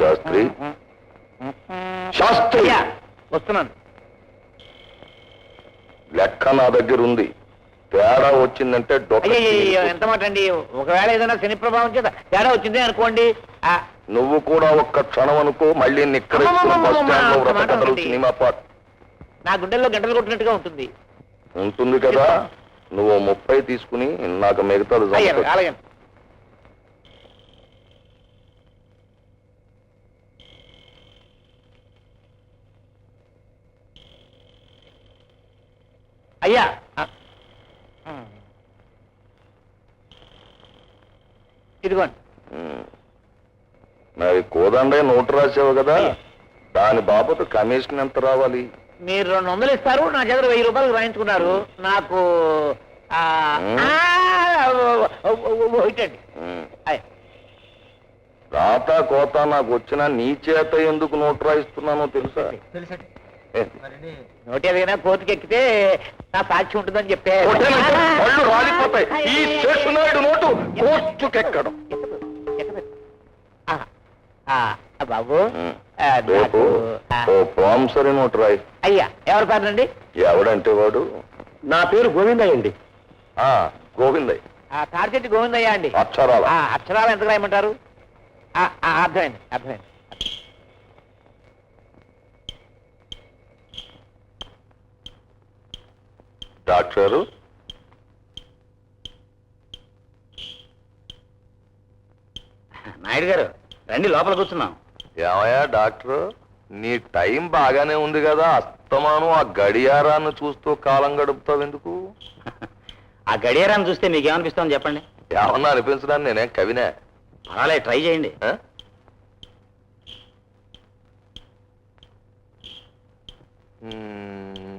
శాస్త్రి? శాస్త్రి! వస్తున్నాను. లెక్క నా దగ్గర ఉంది. తేడా వచ్చిందంటే డొక్క అయ్యో ఎంత మాట అండి? ఒకవేళ ఏదైనా శని ప్రభావం చేత తేడా వచ్చింది అనుకోండి ఆ, నువ్వు కూడా ఒక్క క్షణం అనుకో మళ్ళీ నిక్కరేసుకుని బస్ అమ్మమ్మమ్మమ్మ. సినిమా పాట. నా గుండెల్లో గంటలు కొట్టినట్టుగా ఉంటుంది. ఉంటుంది కదా? నువ్వు ముప్పై తీసుకుని నాకు మిగతాది అయ్యా. ఇదిగోండి. మరి కోదండే నోటు రాసావు కదా. దాని బాబతు కమిషన్ ఎంత రావాలి మీరు రెండు వందలు ఇస్తారు నా చేత వెయ్యి రూపాయలు రాయించుకున్నారు. నాకు ఆ. ఆ, ఇటండి. రాత కోత నాకు వచ్చిన నీ చేత ఎందుకు నోటు రాయిస్తున్నానో తెలుసా? నోటి ఏదైనా కోర్టుకి ఎక్కితే నా సాక్షి ఉంటుందని చెప్తే కొట్టేనంటే పళ్ళు రాలిపోతాయి. ఈ స్టేషనాయుడు నోటు కోర్టుకెక్కడం. ఆ, ఆ, బాబు. ఆ, రేపు ఓ ప్రామిసరీ నోటు రాయి. అయ్యా ఎవరు పేరండి ఎవడంటే వాడు నా పేరు గోవిందయ్య అండి. ఆ గోవిందయ్య. తాడిచెట్టి గోవిందయ్య అండి. అక్షరాల. ఆ, అక్షరాలు ఎంత రాయమంటారు? ఆ, ఆ, అర్థమైంది అర్థమైంది. డాక్టరు? నాయుడు గారు రండి లోపల కూర్చున్నాం. ఏమయ్యా డాక్టర్? నీ టైం బాగానే ఉంది కదా. అస్తమానం ఆ గడియారాన్ని చూస్తూ కాలం గడుపుతావు ఎందుకు? ఆ గడియారాన్ని చూస్తే మీకు ఏమనిపిస్తుంది చెప్పండి? ఏమన్నా అనిపించడానికి నేనేం కవినే? పర్వాలేదు ట్రై చేయండి. ఆ? మ్మ్.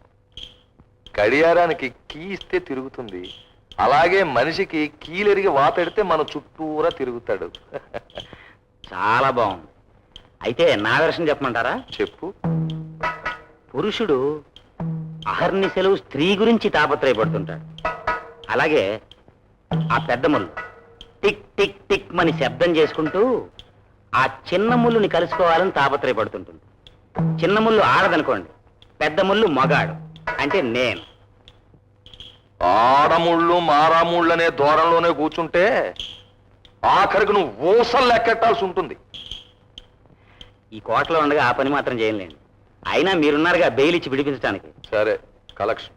గడియారానికి కీ ఇస్తే తిరుగుతుంది. అలాగే మనిషికి కీలెరిగి వాతెడితే మన చుట్టూరా తిరుగుతాడు. చాలా బాగుంది. అయితే నా వెర్షన్ చెప్పమంటారా? చెప్పు. పురుషుడు అహర్నిశలు స్త్రీ గురించి తాపత్రయపడుతుంటాడు. అలాగే ఆ పెద్ద ముళ్ళు టిక్ టిక్ టిక్ అని శబ్దం చేసుకుంటూ ఆ చిన్న ముళ్ళుని కలుసుకోవాలని తాపత్రయపడుతుంటుంది. చిన్న ముళ్ళు ఆడదనుకోండి పెద్ద ముళ్ళు మగాడు అంటే నేను. ఆడముళ్ళు మారాముళ్ళు అనే దూరంలోనే కూర్చుంటే ఆఖరికి నువ్వు ఊసలు లెక్కెట్టాల్సి ఉంటుంది. ఈ కోటలో ఉండగా ఆ పని మాత్రం చేయలేండి అయినా మీరున్నారుగా బెయిల్ ఇచ్చి విడిపించడానికి సరే కలెక్షన్.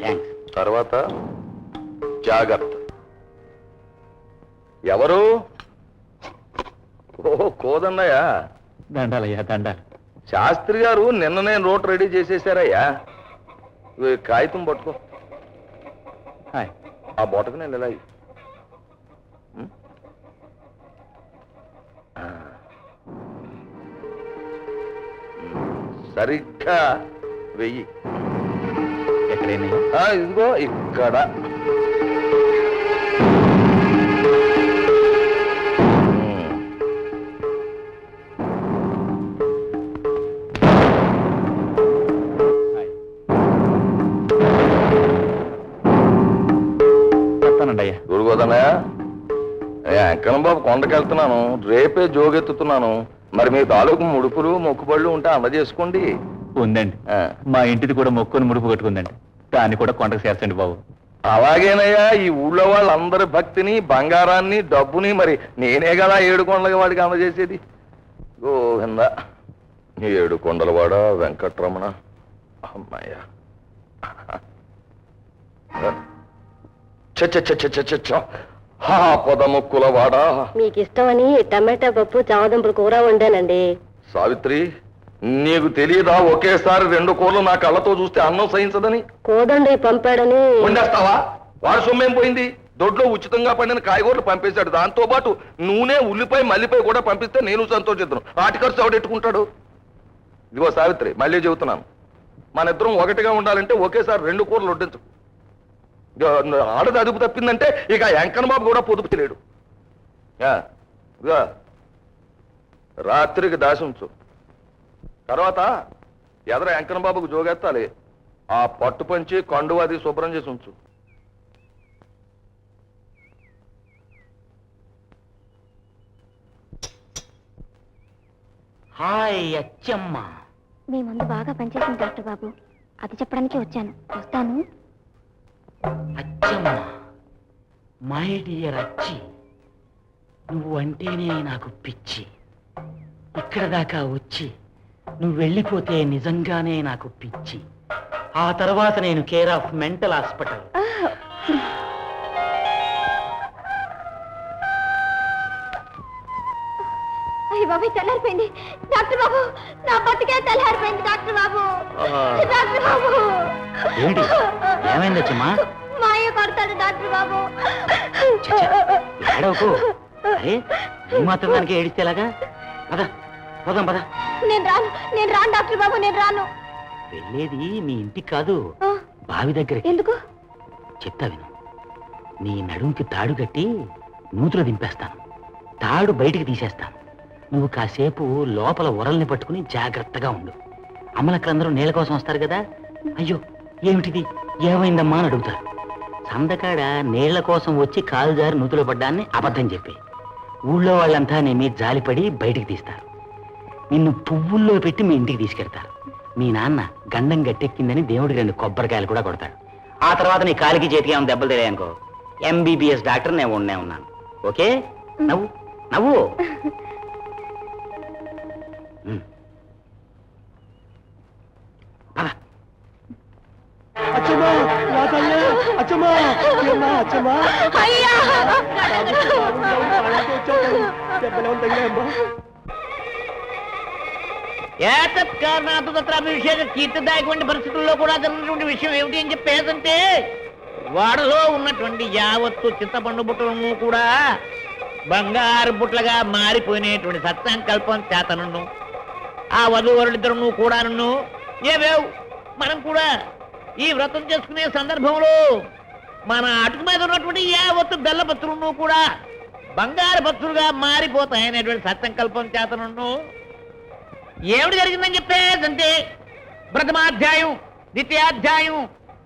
థ్యాంక్స్ తర్వాత జాగ్రత్త. ఎవరు? ఓ కోదన్నయ్య. దండాలయ్యా దండాలు. శాస్త్రి గారు నిన్ననే నోట్ రెడీ చేసేసారయ్యా. కాగితం పట్టుకో. హాయ్. ఆ బొటకు నేను ఇలా. సరిగ్గా వెయ్యి. ఎక్కడైనా ఇదిగో ఇక్కడ. దూరుకోదన్నయ్య వెంకన్న బాబు కొండకి వెళ్తున్నాను రేపే జోగెత్తుతున్నాను. మరి మీ తాలూకు ముడుపులు మొక్కుబళ్ళు ఉంటే అందజేసుకోండి. ఉందండి. మా ఇంటిది కూడా మొక్కుని ముడుపు కట్టుకుందండి. దాన్ని కూడా కొండకు చేర్చండి బాబు. అలాగేనయ్యా ఈ ఊళ్ళో వాళ్ళందరి భక్తిని బంగారాన్ని డబ్బుని మరి నేనే కదా ఏడు కొండలకి వాడికి అందజేసేది? గోవింద ఏడు కొండలవాడ వెంకట్రమణ? అమ్మాయ చ చ చ చ చ చ చ. హా పొదముక్కులవాడ మీకు ఇష్టమని టమాటా పప్పు చామదుంపల కూర వండానండి. సావిత్రి నీకు తెలియదా ఒకేసారి రెండు కూరలు నా కళ్ళతో చూస్తే అన్నం సహించదని? కోదండి పంపాడని. వండేస్తావా? వాడు సొమ్మేం పోయింది? దొడ్లో ఉచితంగా పండిన కాయగూరలు పంపేశాడు. దాంతో పాటు నూనె ఉల్లిపాయ మల్లిపాయ కూడా పంపిస్తే నేను సంతోషిద్దాను. వాటి ఖర్చు ఎవడెట్టుకుంటాడు ఇదిగో సావిత్రి మళ్ళీ చెబుతున్నాను. మన ఇద్దరం ఒకటిగా ఉండాలంటే ఒకేసారి రెండు కూరలు వడ్డించు. ఆడది అదుపు తప్పిందంటే ఇక ఎంకన్ బాబు కూడా పొదుపు తెలియడు రాత్రికి దాసి ఉంచు. తర్వాత ఎదర వెంకన్న బాబుకు జోగెత్తాలి. ఆ పట్టు పంచి కండువ అది శుభ్రం చేసి ఉంచు. హాయ్ అచ్చమ్మ. మీ మందు బాగా పనిచేసింది డాక్టర్ బాబు. అది చెప్పడానికి వచ్చాను. వస్తాను. అచ్చమ్మ. మై డియర్ అచ్చి నువ్వు అంటేనే నాకు పిచ్చి. ఇక్కడ దాకా వచ్చి నువ్వు వెళ్ళిపోతే నిజంగానే నాకు పిచ్చి. ఆ తర్వాత నేను కేర్ ఆఫ్ మెంటల్ హాస్పిటల్. అయ్య బాబు తెల్లారిపోయింది. డాక్టర్ బాబు నా బతికే తెల్లారిపోయింది డాక్టర్ బాబు. డాక్టర్ బాబు. ఏంటి? కొడతాడు డాక్టర్ బాబు? ఏడవకు. అరే ఈ మాత్రం దానికి ఏడిస్తే ఎలాగా? పద పోదాం పద. నేను రాను నేను రాను డాక్టర్ బాబు నేను రాను. వెళ్ళేది మీ ఇంటికి కాదు ఆ, బావి దగ్గరికి. ఎందుకు? చెప్తా విను. నీ నడుంకి తాడు కట్టి నూతులో దింపేస్తాను. తాడు బయటికి తీసేస్తాను. నువ్వు కాసేపు లోపల ఉరల్ని పట్టుకుని జాగ్రత్తగా ఉండు. అమ్మలక్కలందరూ నీళ్ళ కోసం వస్తారు కదా? అయ్యో ఏమిటిది? ఏమైందమ్మా అని అడుగుతారు. సందకాడ నీళ్ళ కోసం వచ్చి కాలు జారి పడ్డాన్ని అబద్ధం చెప్పి. ఊళ్ళో వాళ్ళంతా నీ మీద జాలిపడి బయటికి తీస్తారు. నిన్ను పువ్వుల్లో పెట్టి మీ ఇంటికి తీసుకెళ్తారు. మీ నాన్న గండం గట్టెక్కిందని దేవుడి రెండు కొబ్బరికాయలు కూడా కొడతాడు. ఆ తర్వాత నీ కాలికి చేతికి ఏమైనా దెబ్బలు తెలియనుకో ఎంబీబీఎస్ డాక్టర్ నేను ఉండే ఉన్నాను. ఓకే? నవ్వు? నవ్వు? అయ్యా! ఏతత్కారణాతత్రాభిషేక కీర్తిదాయకమైన పరిస్థితుల్లో కూడా జరిగినటువంటి విషయం ఏమిటి అని చెప్పేదంటే వాడలో ఉన్నటువంటి యావత్తు చింతపండు బుట్టలను కూడా బంగారు బుట్టలుగా మారిపోయినటువంటి సత్సంకల్పం చేతనును ఆ వధువరులిద్దరును కూడాను ఏవేవ్? మనం కూడా ఈ వ్రతం చేసుకునే సందర్భంలో మన అటుకు మీద ఉన్నటువంటి యావత్తు బెల్ల పత్రులను కూడా బంగారు పత్రులుగా మారిపోతాయనేటువంటి సత్సంకల్పం చేతనును ఏమిటి జరిగిందని చెప్పేదంటే ప్రథమాధ్యాయం ద్వితీయాధ్యాయం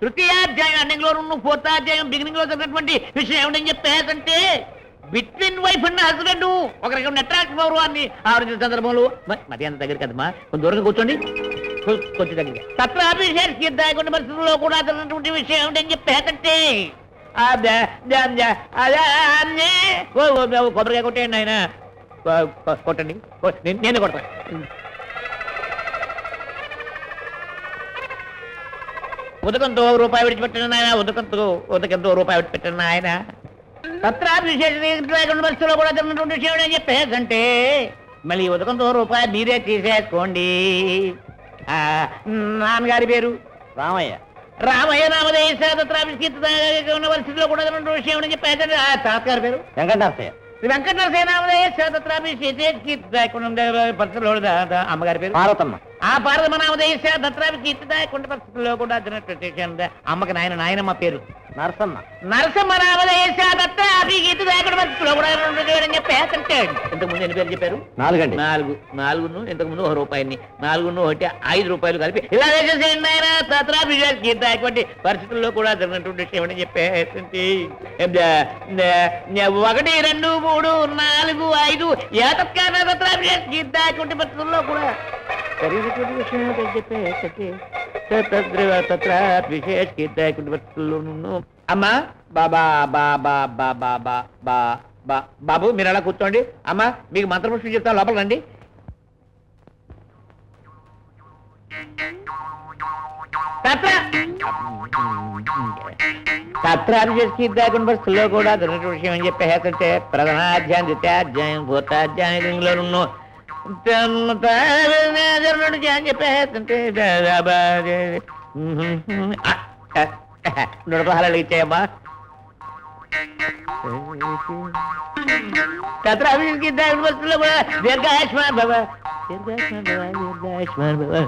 తృతీయాధ్యాయం ఎండింగ్లో ఉన్న ఫోర్త్ అధ్యాయం బిగినింగ్లో జరిగినటువంటి విషయం ఏమిటని చెప్పేదంటే బిట్వీన్ వైఫ్ అండ్ హస్బెండ్ ఒకరికి అట్రాక్ట్ అవ్వరు అని ఆలోచించిన సందర్భంలో మరి అంత దగ్గర కదమ్మా. కొంచెం దూరంగా కూర్చోండి. కొంచెం దగ్గర తత్రాభిషేక దాయకుండా పరిస్థితుల్లో కూడా అతనటువంటి విషయం ఏమిటని చెప్పేదంటే ఆ అదే కొబ్బరికాయ కొట్టేయండి ఆయన కొట్టండి నేను- కొడతాను ఉదకంతో రూపాయి విడిచిపెట్టిన ఆయన ఉదకంతో ఉదకంతో రూపాయి విడిచిపెట్టిన ఆయన పత్రాభిషేకం పరిస్థితుల్లో కూడా జరిగినటువంటి విషయం ఏం చెప్పేదంటే మళ్ళీ ఉదకంతో రూపాయి మీరే తీసేసుకోండి నాన్నగారి పేరు రామయ్య రామయ్య పత్రాభిషేక ఉన్న పరిస్థితిలో కూడా విషయం అని చెప్పేసంటే ఆ తాతగారి పేరు వెంకటనాథయ్య వెంకటనరసయ్య నామదేశ పరిస్థితిలో అమ్మగారి పేరు పార్వతమ్మ ఆ పార్వతమ్మ నామదేశ దత్రాభిషేక పరిస్థితుల్లో కూడా ఉంది. అమ్మకి నాయన నాయనమ్మ పేరు. నరసమ్మ నరసమ్మ నామదేశ దత్రాభిషేక పరిస్థితుల్లో కూడా జరిగినటువంటి చెప్పేసంటే ఇంతకు ముందు ఎన్ని పేరు చెప్పారు? నాలుగండి. నాలుగు. నాలుగును ఇంతకు ముందు ఒక రూపాయిని. నాలుగును ఒకటి ఐదు రూపాయలు కలిపి. ఇలా వేసేసేయండి ఆయన పరిస్థితుల్లో కూడా జరిగినటువంటి విషయం అని చెప్పేసి ఒకటి రెండు మూడు నాలుగు ఐదు. ఏతత్కార తత్రాభిషేక పరిస్థితుల్లో కూడా జరిగినటువంటి విషయం ఏంటని చెప్పేసి తత్రాభిషేక అమ్మా బాబా బాబా బాబా బా బా బా బాబు మీరు అలా కూర్చోండి. అమ్మా మీకు మంత్రపుష్పం చెప్తా లోపల రండి. తత్ర. తత్రాభిషేకి కూడా జరిగిన విషయం అని చెప్పేసంటే ప్రధానాధ్యాయం ద్వితీయాధ్యాయం భూతాధ్యాయం ఇందులో జరిగినట్టు అని చెప్పేసంటే నూట పదహారు ఇచ్చాయమ్మా తత్రాభిషేకి పరిస్థితుల్లో కూడా దీర్ఘాయుష్మాన్ బాబా దీర్ఘాయుష్మాన్ బాబా దీర్ఘాయుష్మాన్ బాబా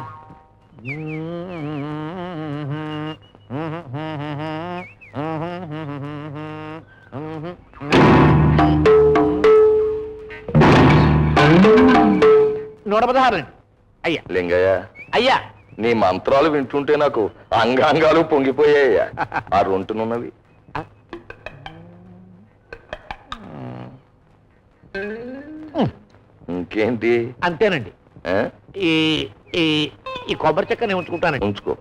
నూట పదహారు అయ్యా. లింగయ్య. అయ్యా. నీ మంత్రాలు వింటుంటే నాకు అంగాంగాలు పొంగిపోయాయ్యా. ఆ రొంటునున్నవి. ఇంకేంటి? అంతేనండి. ఆ? ఈ ఈ ఈ కొబ్బరి చెక్కని ఉంచుకుంటానండి. ఉంచుకో.